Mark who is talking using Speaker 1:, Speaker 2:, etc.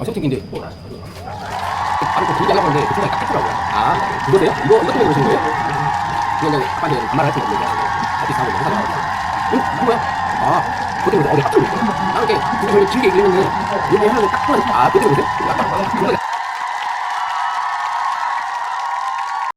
Speaker 1: 아, 세팅인데. 바로 또 길게 하려고 하는데 그 생각이 딱 했더라고요. 아, 그거세요? 이거, 이것 때문에 그러신 거예요? 이거 그냥 아빠한테 반말할 수가 없는 거야. 어디 사고 영상 나오고. 응? 그거야? 아, 그것 때문에 어디 딱 들고 있어. 나 이렇게 그거 별로 길게 얘기했는데, 이거 하는 거딱 보니까, 아, 그거 때문에 그러세요? 약간, 그거